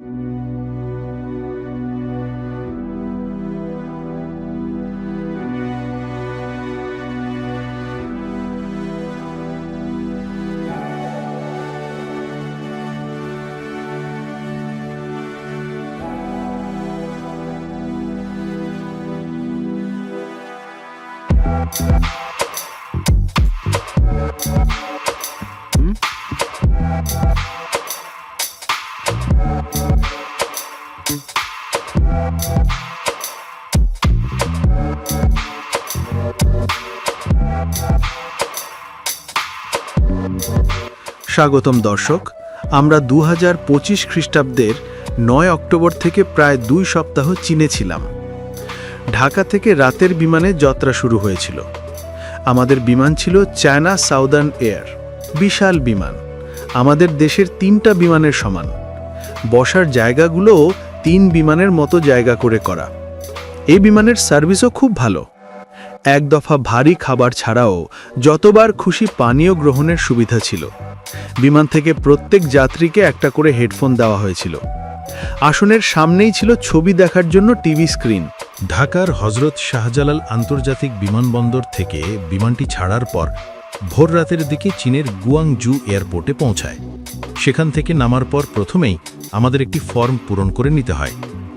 Thank স্বাগতম দর্শক। আমরা দু হাজার পঁচিশ খ্রিস্টাব্দের নয় অক্টোবর থেকে প্রায় দুই সপ্তাহ চীনে ছিলাম। ঢাকা থেকে রাতের বিমানে যাত্রা শুরু হয়েছিল। আমাদের বিমান ছিল চায়না সাউদার্ন এয়ার। বিশাল বিমান। আমাদের দেশের তিনটা বিমানের সমান। বসার জায়গাগুলোও তিন বিমানের মতো জায়গা করে করা। এই বিমানের সার্ভিসও খুব ভালো। এক দফা ভারী খাবার ছাড়াও যতবার খুশি পানীয় গ্রহণের সুবিধা ছিল। বিমান থেকে প্রত্যেক যাত্রীকে একটা করে হেডফোন দেওয়া হয়েছিল। আসনের সামনেই ছিল ছবি দেখার জন্য টিভি স্ক্রিন। ঢাকার হজরত শাহজালাল আন্তর্জাতিক বিমানবন্দর থেকে বিমানটি ছাড়ার পর ভোর রাতের দিকে চীনের গুয়াংজু এয়ারপোর্টে পৌঁছায়। সেখান থেকে নামার পর প্রথমেই আমাদের একটি ফর্ম পূরণ করে নিতে হয়।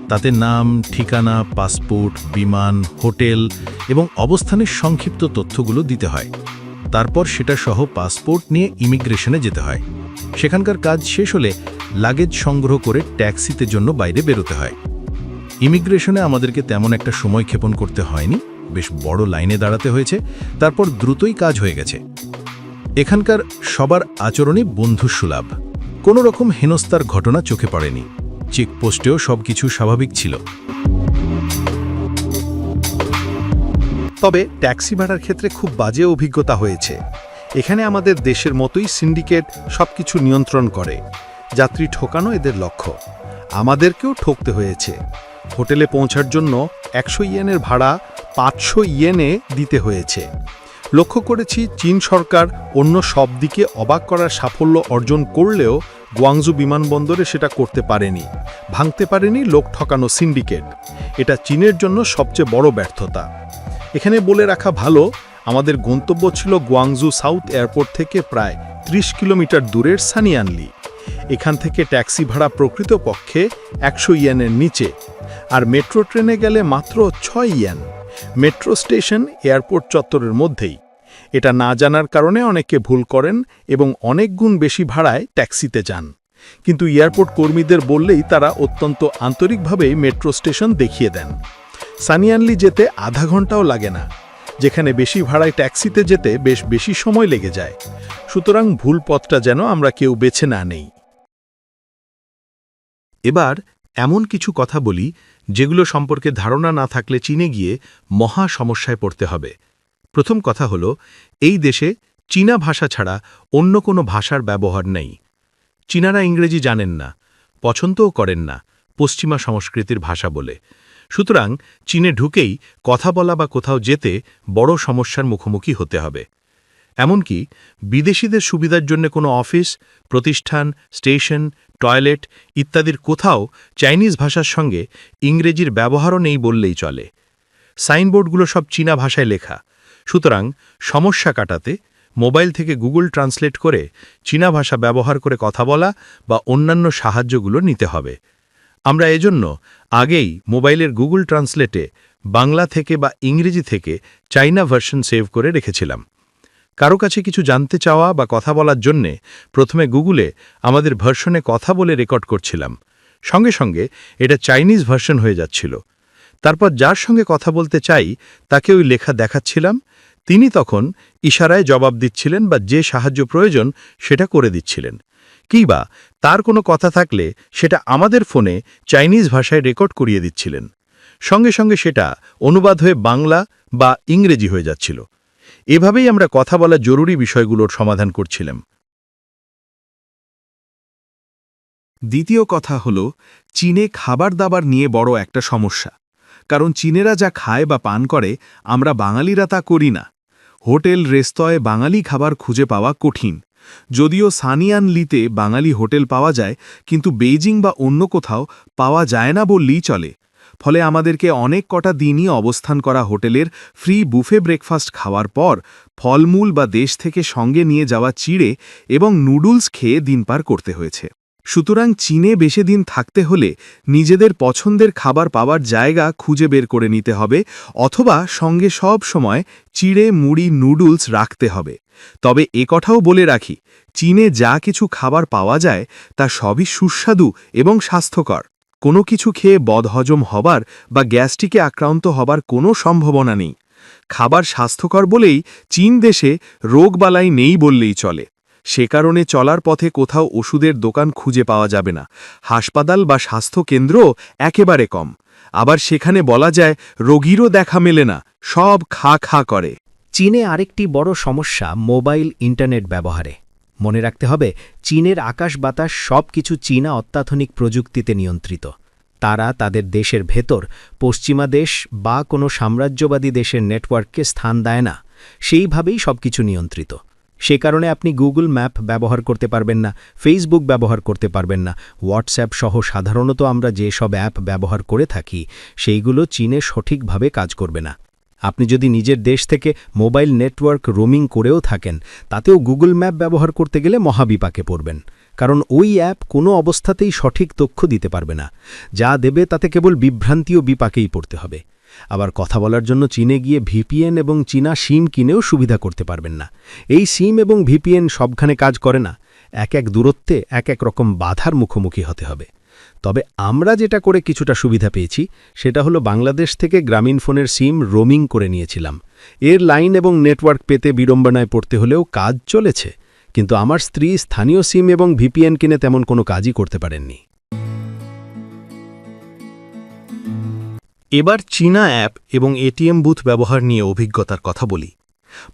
তাতে নাম, ঠিকানা, পাসপোর্ট, বিমান, হোটেল এবং অবস্থানের সংক্ষিপ্ত তথ্যগুলো দিতে হয়। তারপর সেটা সহ পাসপোর্ট নিয়ে ইমিগ্রেশনে যেতে হয়। সেখানকার কাজ শেষ হলে লাগেজ সংগ্রহ করে ট্যাক্সিতে জন্য বাইরে বেরোতে হয়। ইমিগ্রেশনে আমাদেরকে তেমন একটা সময় ক্ষেপণ করতে হয়নি, বেশ বড় লাইনে দাঁড়াতে হয়েছে, তারপর দ্রুতই কাজ হয়ে গেছে। এখানকার সবার আচরণই বন্ধুসুলভ। কোনো রকম হেনস্তার ঘটনা চোখে পড়েনি। চেকপোস্টেও সবকিছু স্বাভাবিক ছিল। তবে ট্যাক্সি ভাড়ার ক্ষেত্রে খুব বাজে অভিজ্ঞতা হয়েছে। এখানে আমাদের দেশের মতোই সিন্ডিকেট সবকিছু নিয়ন্ত্রণ করে। যাত্রী ঠকানো এদের লক্ষ্য। আমাদেরকেও ঠকতে হয়েছে। হোটেলে পৌঁছার জন্য একশো ইয়েনের ভাড়া পাঁচশো ইয়েনে দিতে হয়েছে। লক্ষ্য করেছি চীন সরকার অন্য সব দিকে অবাক করার সাফল্য অর্জন করলেও গুয়াংজু বিমানবন্দরে সেটা করতে পারেনি। ভাঙতে পারেনি লোক ঠকানো সিন্ডিকেট। এটা চীনের জন্য সবচেয়ে বড় ব্যর্থতা। এখানে বলে রাখা ভালো, আমাদের গন্তব্য ছিল গুয়াংজু সাউথ এয়ারপোর্ট থেকে প্রায় ৩০ কিলোমিটার দূরের সানিয়ানলি। এখান থেকে ট্যাক্সি ভাড়া প্রকৃতপক্ষে একশো ইয়ানের নিচে, আর মেট্রো ট্রেনে গেলে মাত্র ছয় ইয়ান। মেট্রো স্টেশন এয়ারপোর্ট চত্বরের মধ্যেই। এটা না জানার কারণে অনেকে ভুল করেন এবং অনেক গুণ বেশি ভাড়ায় ট্যাক্সিতে যান। কিন্তু এয়ারপোর্ট কর্মীদের বললেই তারা অত্যন্ত আন্তরিকভাবেই মেট্রো স্টেশন দেখিয়ে দেন। সানিয়ানলি যেতে আধা ঘন্টাও লাগে না, যেখানে বেশি ভাড়ায় ট্যাক্সিতে যেতে বেশ বেশি সময় লেগে যায়। সুতরাং ভুল পথটা যেন আমরা কেউ বেছে না নেই। এবার এমন কিছু কথা বলি, যেগুলো সম্পর্কে ধারণা না থাকলে চীনে গিয়ে মহা সমস্যায় পড়তে হবে। প্রথম কথা হলো, এই দেশে চীনা ভাষা ছাড়া অন্য কোনো ভাষার ব্যবহার নেই। চীনারা ইংরেজি জানেন না, পছন্দও করেন না, পশ্চিমা সংস্কৃতির ভাষা বলে। সুতরাং চীনে ঢুকেই কথা বলা বা কোথাও যেতে বড় সমস্যার মুখোমুখি হতে হবে। এমনকি বিদেশিদের সুবিধার জন্য কোনো অফিস, প্রতিষ্ঠান, স্টেশন, টয়লেট ইত্যাদির কোথাও চাইনিজ ভাষার সঙ্গে ইংরেজির ব্যবহারও নেই বললেই চলে। সাইনবোর্ডগুলো সব চীনা ভাষায় লেখা। সুতরাং সমস্যা কাটাতে মোবাইল থেকে গুগল ট্রান্সলেট করে চীনা ভাষা ব্যবহার করে কথা বলা বা অন্যান্য সাহায্যগুলো নিতে হবে। আমরা এজন্য আগেই মোবাইলের গুগল ট্রান্সলেটে বাংলা থেকে বা ইংরেজি থেকে চাইনা ভার্সন সেভ করে রেখেছিলাম। কারও কাছে কিছু জানতে চাওয়া বা কথা বলার জন্যে প্রথমে গুগলে আমাদের ভার্সনে কথা বলে রেকর্ড করছিলাম। সঙ্গে সঙ্গে এটা চাইনিজ ভার্সন হয়ে যাচ্ছিল। তারপর যার সঙ্গে কথা বলতে চাই, তাকে ওই লেখা দেখাচ্ছিলাম। তিনি তখন ইশারায় জবাব দিচ্ছিলেন বা যে সাহায্য প্রয়োজন সেটা করে দিচ্ছিলেন। কিংবা তার কোনো কথা থাকলে সেটা আমাদের ফোনে চাইনিজ ভাষায় রেকর্ড করিয়ে দিচ্ছিলেন। সঙ্গে সঙ্গে সেটা অনুবাদ হয়ে বাংলা বা ইংরেজি হয়ে যাচ্ছিল। এভাবেই আমরা কথা বলা জরুরি বিষয়গুলোর সমাধান করছিলাম। দ্বিতীয় কথা হল, চীনে খাবার দাবার নিয়ে বড় একটা সমস্যা। কারণ চীনেরা যা খায় বা পান করে, আমরা বাঙালিরা তা করি না। হোটেল রেস্তয় বাঙালি খাবার খুঁজে পাওয়া কঠিন। যদিও সানিয়ান লিতে বাঙালি হোটেল পাওয়া যায়, কিন্তু বেইজিং বা অন্য কোথাও পাওয়া যায় না বললেই চলে। ফলে আমাদেরকে অনেক কটা দিনই অবস্থান করা হোটেলের ফ্রি বুফে ব্রেকফাস্ট খাওয়ার পর ফলমূল বা দেশ থেকে সঙ্গে নিয়ে যাওয়া চিড়ে এবং নুডলস খেয়ে দিন পার করতে হয়েছে। সুতরাং চীনে বেশি দিন থাকতে হলে নিজেদের পছন্দের খাবার পাওয়ার জায়গা খুঁজে বের করে নিতে হবে, অথবা সঙ্গে সব সময় চিড়ে, মুড়ি, নুডলস রাখতে হবে। তবে এ কথাও বলে রাখি, চীনে যা কিছু খাবার পাওয়া যায় তা সবই সুস্বাদু এবং স্বাস্থ্যকর। কোনো কিছু খেয়ে বদহজম হবার বা গ্যাস্ট্রিকে আক্রান্ত হবার কোনো সম্ভাবনা নেই। খাবার স্বাস্থ্যকর বলেই চীন দেশে রোগবালাই নেই বললেই চলে। সে কারণে চলার পথে কোথাও ওষুধের দোকান খুঁজে পাওয়া যাবে না। হাসপাতাল বা স্বাস্থ্যকেন্দ্র একেবারে কম। আবার সেখানে বলা যায়, রোগীরও দেখা মেলে না, সব খা খা করে। চীনে আরেকটি বড় সমস্যা মোবাইল ইন্টারনেট ব্যবহারে। মনে রাখতে হবে, চীনের আকাশ বাতাস সব কিছু চীনা অত্যাধুনিক প্রযুক্তিতে নিয়ন্ত্রিত। তারা তাদের দেশের ভেতর, পশ্চিমা দেশ বা কোনো সাম্রাজ্যবাদী দেশের নেটওয়ার্ককে স্থান দেয় না। সেইভাবেই সবকিছু নিয়ন্ত্রিত। সে কারণে আপনি গুগল ম্যাপ ব্যবহার করতে পারবেন না, ফেসবুক ব্যবহার করতে পারবেন না। হোয়াটসঅ্যাপ সহ সাধারণত আমরা যে সব অ্যাপ ব্যবহার করে থাকি, সেইগুলো চীনে সঠিকভাবে কাজ করবে না। আপনি যদি নিজের দেশ থেকে মোবাইল নেটওয়ার্ক রোমিং করেও থাকেন, তাতেও গুগল ম্যাপ ব্যবহার করতে গেলে মহাবিপাকে পড়বেন। কারণ ওই অ্যাপ কোনো অবস্থাতেই সঠিক তথ্য দিতে পারবে না। যা দেবে তাতে কেবল বিভ্রান্তি ও বিপাকেই পড়তে হবে। আবার কথা বলার জন্য চীনে গিয়ে ভিপিএন এবং চীনা সিম কিনেও সুবিধা করতে পারবেন না। এই সিম এবং ভিপিএন সবখানে কাজ করে না। এক এক দূরত্বে এক এক রকম বাধার মুখোমুখি হতে হবে। তবে আমরা যেটা করে কিছুটা সুবিধা পেয়েছি, সেটা হলো বাংলাদেশ থেকে গ্রামীণ ফোনের সিম রোমিং করে নিয়েছিলাম। এর লাইন এবং নেটওয়ার্ক পেতে বিড়ম্বনায় পড়তে হলেও কাজ চলেছে, কিন্তু আমার স্ত্রী স্থানীয় সিম এবং ভিপিএন কিনে তেমন কোনো কাজই করতে পারেননি। এবার চীনা অ্যাপ এবং এটিএম বুথ ব্যবহার নিয়ে অভিজ্ঞতার কথা বলি।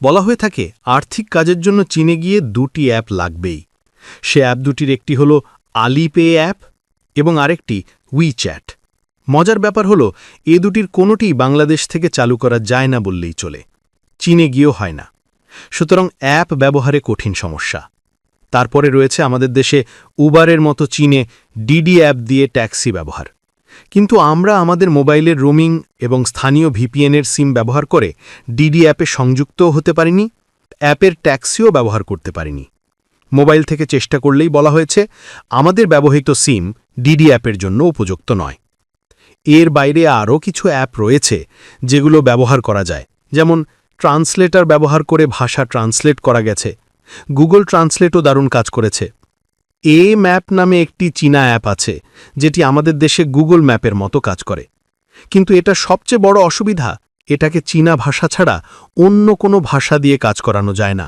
বলা হয়ে থাকে, আর্থিক কাজের জন্য চীনে গিয়ে দুটি অ্যাপ লাগবেই। সে অ্যাপ দুটির একটি হল আলিপে অ্যাপ এবং আরেকটি উইচ্যাট মজার ব্যাপার হল, এ দুটির কোনোটিই বাংলাদেশ থেকে চালু করা যায় না বললেই চলে। চীনে গিয়েও হয় না। সুতরাং অ্যাপ ব্যবহারে কঠিন সমস্যা। তারপরে রয়েছে আমাদের দেশে উবারের মতো চীনে ডিডি অ্যাপ দিয়ে ট্যাক্সি ব্যবহার। কিন্তু আমরা আমাদের মোবাইলের রোমিং এবং স্থানীয় ভিপিএনের সিম ব্যবহার করে ডিডি অ্যাপে সংযুক্তও হতে পারিনি, অ্যাপের ট্যাক্সিও ব্যবহার করতে পারিনি। মোবাইল থেকে চেষ্টা করলেই বলা হয়েছে, আমাদের ব্যবহৃত সিম ডিডি অ্যাপের জন্য উপযুক্ত নয়। এর বাইরে আরও কিছু অ্যাপ রয়েছে যেগুলো ব্যবহার করা যায়, যেমন ট্রান্সলেটর ব্যবহার করে ভাষা ট্রান্সলেট করা গেছে, গুগল ট্রান্সলেটও দারুণ কাজ করেছে। এ ম্যাপ নামে একটি চীনা অ্যাপ আছে, যেটি আমাদের দেশে গুগল ম্যাপের মতো কাজ করে। কিন্তু এটা সবচেয়ে বড় অসুবিধা, এটাকে চীনা ভাষা ছাড়া অন্য কোনো ভাষা দিয়ে কাজ করানো যায় না।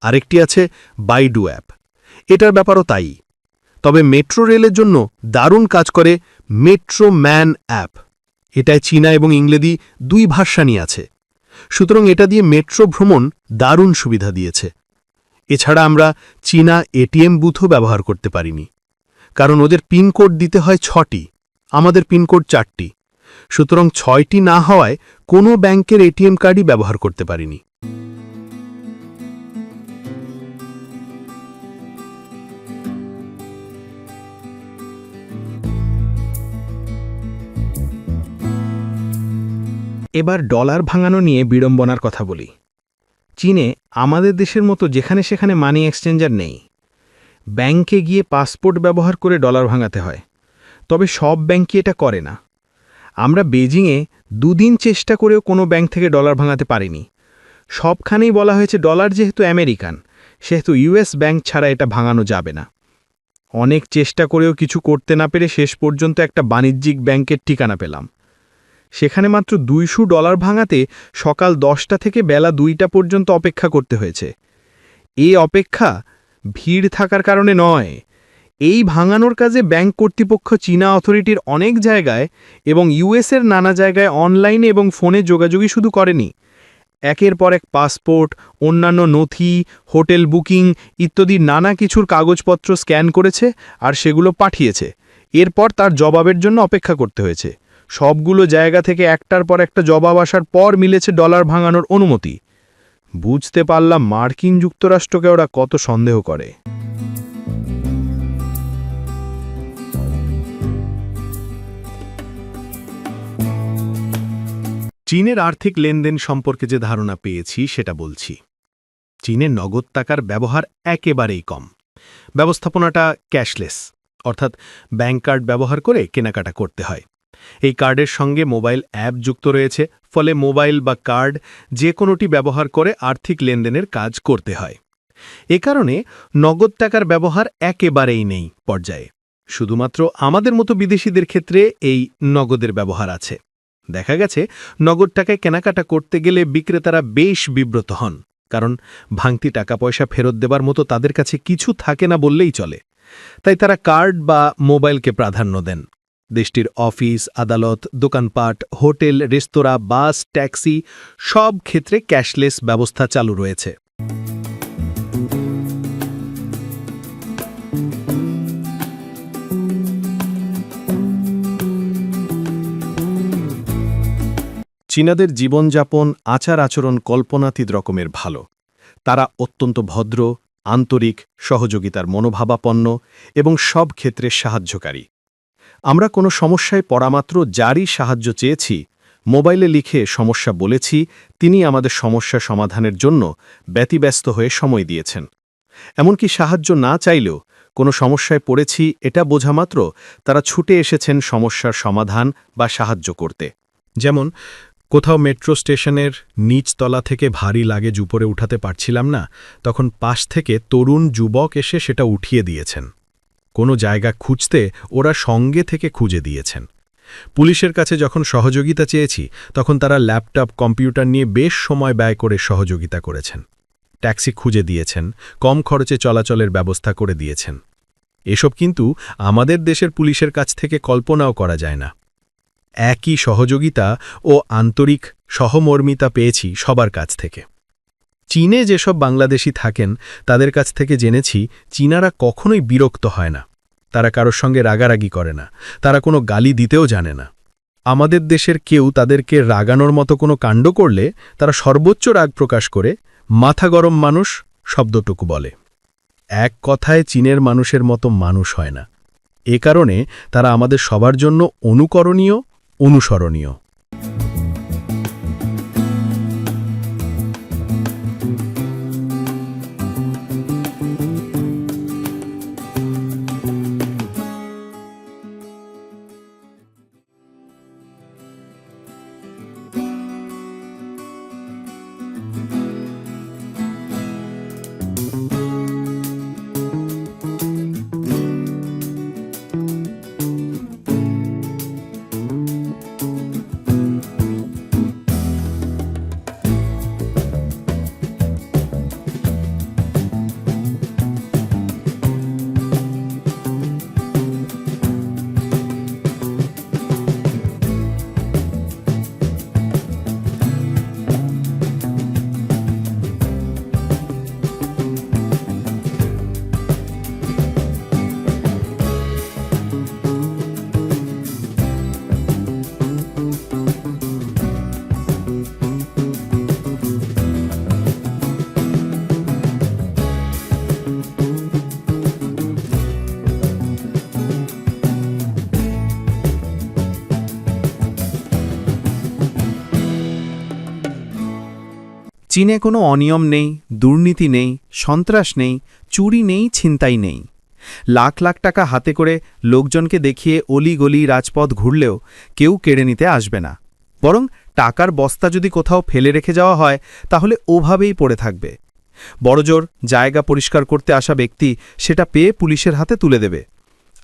আরেকটি আছে বাইডু অ্যাপ। এটার ব্যাপারও তাই। তবে মেট্রো রেলের জন্য দারুণ কাজ করে মেট্রো ম্যান অ্যাপ। এটায় চীনা এবং ইংরেজি দুই ভাষানি আছে। সুতরাং এটা দিয়ে মেট্রো ভ্রমণ দারুণ সুবিধা দিয়েছে। এছাড়া আমরা চীনা এটিএম বুথও ব্যবহার করতে পারিনি। কারণ ওদের পিনকোড দিতে হয় ছটি, আমাদের পিনকোড চারটি। সুতরাং ছয়টি না হওয়ায় কোনো ব্যাংকের এটিএম কার্ডই ব্যবহার করতে পারিনি। এবার ডলার ভাঙানো নিয়ে বিড়ম্বনার কথা বলি। চীনে আমাদের দেশের মতো যেখানে সেখানে মানি এক্সচেঞ্জার নেই। ব্যাংকে গিয়ে পাসপোর্ট ব্যবহার করে ডলার ভাঙাতে হয়। তবে সব ব্যাংকই এটা করে না। আমরা বেজিংয়ে দুদিন চেষ্টা করেও কোনো ব্যাংক থেকে ডলার ভাঙাতে পারিনি। সবখানেই বলা হয়েছে ডলার যেহেতু আমেরিকান, সেহেতু ইউএস ব্যাংক ছাড়া এটা ভাঙানো যাবে না। অনেক চেষ্টা করেও কিছু করতে না পেরে শেষ পর্যন্ত একটা বাণিজ্যিক ব্যাংকের ঠিকানা পেলাম। সেখানে মাত্র দুইশো ডলার ভাঙাতে সকাল দশটা থেকে বেলা দুইটা পর্যন্ত অপেক্ষা করতে হয়েছে। এ অপেক্ষা ভিড় থাকার কারণে নয়। এই ভাঙানোর কাজে ব্যাংক কর্তৃপক্ষ চীনা অথরিটির অনেক জায়গায় এবং ইউএসের নানা জায়গায় অনলাইনে এবং ফোনে যোগাযোগই শুধু করেনি। একের পর এক পাসপোর্ট, অন্যান্য নথি, হোটেল বুকিং ইত্যাদি নানা কিছুর কাগজপত্র স্ক্যান করেছে আর সেগুলো পাঠিয়েছে। এরপর তার জবাবের জন্য অপেক্ষা করতে হয়েছে। সবগুলো জায়গা থেকে একটার পর একটা জবাব আসার পর মিলেছে ডলার ভাঙানোর অনুমতি। বুঝতে পারলাম মার্কিন যুক্তরাষ্ট্রকে ওরা কত সন্দেহ করে। চীনের আর্থিক লেনদেন সম্পর্কে যে ধারণা পেয়েছি, সেটা বলছি। চীনে নগদ টাকার ব্যবহার একেবারেই কম। ব্যবস্থাপনাটা ক্যাশলেস, অর্থাৎ ব্যাংক কার্ড ব্যবহার করে কেনাকাটা করতে হয়। এই কার্ডের সঙ্গে মোবাইল অ্যাপ যুক্ত রয়েছে। ফলে মোবাইল বা কার্ড যে কোনোটি ব্যবহার করে আর্থিক লেনদেনের কাজ করতে হয়। এ কারণে নগদ টাকার ব্যবহার একেবারেই নেই পর্যায়ে। শুধুমাত্র আমাদের মতো বিদেশিদের ক্ষেত্রে এই নগদের ব্যবহার আছে। দেখা গেছে, নগদ টাকায় কেনাকাটা করতে গেলে বিক্রেতারা বেশ বিব্রত হন, কারণ ভাঙতি টাকা পয়সা ফেরত দেবার মতো তাদের কাছে কিছু থাকে না বললেই চলে। তাই তারা কার্ড বা মোবাইলকে প্রাধান্য দেন। দেশটির অফিস, আদালত, দোকানপাট, হোটেল, রেস্তোরাঁ, বাস, ট্যাক্সি সব ক্ষেত্রে ক্যাশলেস ব্যবস্থা চালু রয়েছে। চীনাদের জীবনযাপন, আচার আচরণ কল্পনাতীত রকমের ভালো। তারা অত্যন্ত ভদ্র, আন্তরিক, সহযোগিতার মনোভাবাপন্ন এবং সব ক্ষেত্রে সাহায্যকারী। আমরা কোনো সমস্যায় পড়ামাত্র যারই সাহায্য চেয়েছি, মোবাইলে লিখে সমস্যা বলেছি তিনি আমাদের সমস্যা সমাধানের জন্য ব্যতিব্যস্ত হয়ে সময় দিয়েছেন। এমনকি সাহায্য না চাইলেও কোনো সমস্যায় পড়েছি, এটা বোঝামাত্র তারা ছুটে এসেছেন সমস্যার সমাধান বা সাহায্য করতে। যেমন, কোথাও মেট্রো স্টেশনের নিচতলা থেকে ভারী লাগেজ উপরে উঠাতে পারছিলাম না, তখন পাশ থেকে তরুণ যুবক এসে সেটা উঠিয়ে দিয়েছেন। কোনো জায়গা খুঁজতে ওরা সঙ্গে থেকে খুঁজে দিয়েছেন। পুলিশের কাছে যখন সহযোগিতা চেয়েছি, তখন তারা ল্যাপটপ, কম্পিউটার নিয়ে বেশ সময় ব্যয় করে সহযোগিতা করেছেন। ট্যাক্সি খুঁজে দিয়েছেন, কম খরচে চলাচলের ব্যবস্থা করে দিয়েছেন। এসব কিন্তু আমাদের দেশের পুলিশের কাছ থেকে কল্পনাও করা যায় না। একই সহযোগিতা ও আন্তরিক সহমর্মিতা পেয়েছি সবার কাছ থেকে। চীনে যেসব বাংলাদেশি থাকেন, তাদের কাছ থেকে জেনেছি, চীনারা কখনোই বিরক্ত হয় না। তারা কারোর সঙ্গে রাগারাগি করে না। তারা কোনো গালি দিতেও জানে না। আমাদের দেশের কেউ তাদেরকে রাগানোর মতো কোনো কাণ্ড করলে তারা সর্বোচ্চ রাগ প্রকাশ করে, মাথা গরম মানুষ শব্দটুকু বলে। এক কথায় চীনের মানুষের মতো মানুষ হয় না। এ কারণে তারা আমাদের সবার জন্য অনুকরণীয়, অনুসরণীয়। চীনে কোনো অনিয়ম নেই, দুর্নীতি নেই, সন্ত্রাস নেই, চুরি নেই, ছিনতাই নেই। লাখ লাখ টাকা হাতে করে লোকজনকে দেখিয়ে অলি গলি রাজপথ ঘুরলেও কেউ কেড়ে নিতে আসবে না। বরং টাকার বস্তা যদি কোথাও ফেলে রেখে যাওয়া হয়, তাহলে ওভাবেই পড়ে থাকবে। বড়জোর জায়গা পরিষ্কার করতে আসা ব্যক্তি সেটা পেয়ে পুলিশের হাতে তুলে দেবে।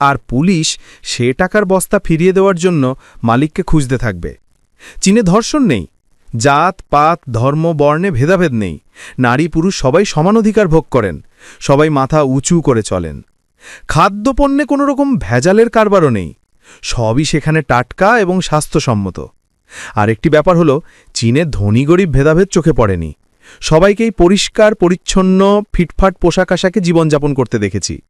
আর পুলিশ সে টাকার বস্তা ফিরিয়ে দেওয়ার জন্য মালিককে খুঁজতে থাকবে। চীনে ধর্ষণ নেই জাত, পাত, ধর্ম, বর্ণে ভেদাভেদ নেই। নারী, পুরুষ সবাই সমান অধিকার ভোগ করেন। সবাই মাথা উঁচু করে চলেন। খাদ্যপণ্যে কোনো রকম ভেজালের কারবারও নেই। সবই সেখানে টাটকা এবং স্বাস্থ্যসম্মত। আরেকটি ব্যাপার হলো, চীনে ধনী গরিব ভেদাভেদ চোখে পড়েনি। সবাইকেই পরিষ্কার, পরিচ্ছন্ন, ফিটফাট পোশাক আশাকে জীবনযাপন করতে দেখেছি।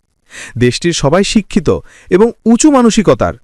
দেশটির সবাই শিক্ষিত এবং উঁচু মানসিকতার।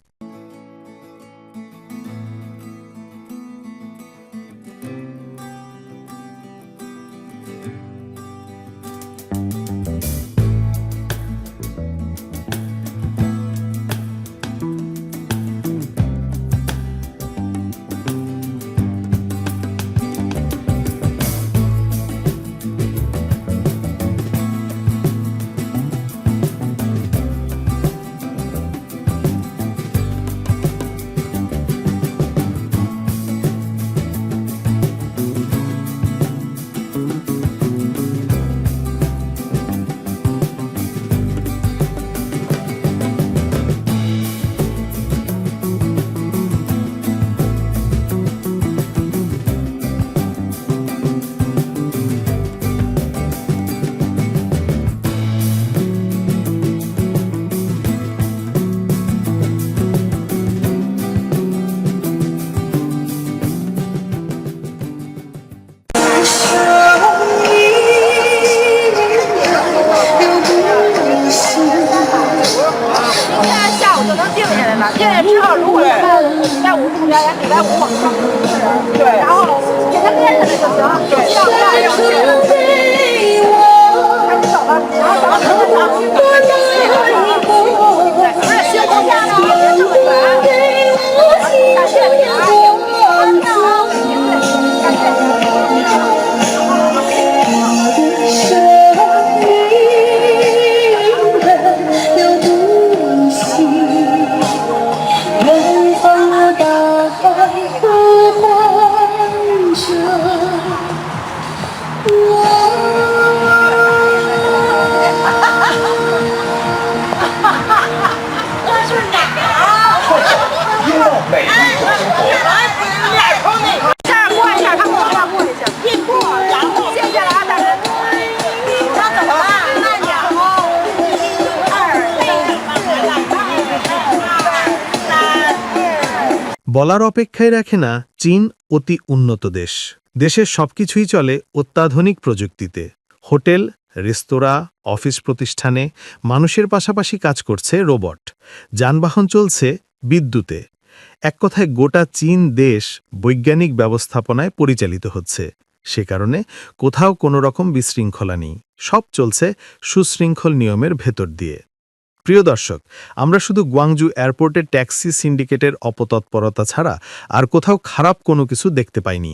，বলার অপেক্ষায় রাখে না চীন অতি উন্নত দেশ। দেশের সবকিছুই চলে অত্যাধুনিক প্রযুক্তিতে। হোটেল রেস্তোরাঁ অফিস প্রতিষ্ঠানে মানুষের পাশাপাশি কাজ করছে রোবট। যানবাহন চলছে বিদ্যুতে। এক কথায় গোটা চীন দেশ বৈজ্ঞানিক ব্যবস্থাপনায় পরিচালিত হচ্ছে। সে কারণে কোথাও কোনো রকম বিশৃঙ্খলা নেই। সব চলছে সুশৃঙ্খল নিয়মের ভেতর দিয়ে। প্রিয় দর্শক, আমরা শুধু গুয়াংজু এয়ারপোর্টে ট্যাক্সি সিন্ডিকেটের অপতৎপরতা ছাড়া আর কোথাও খারাপ কোনো কিছু দেখতে পাইনি।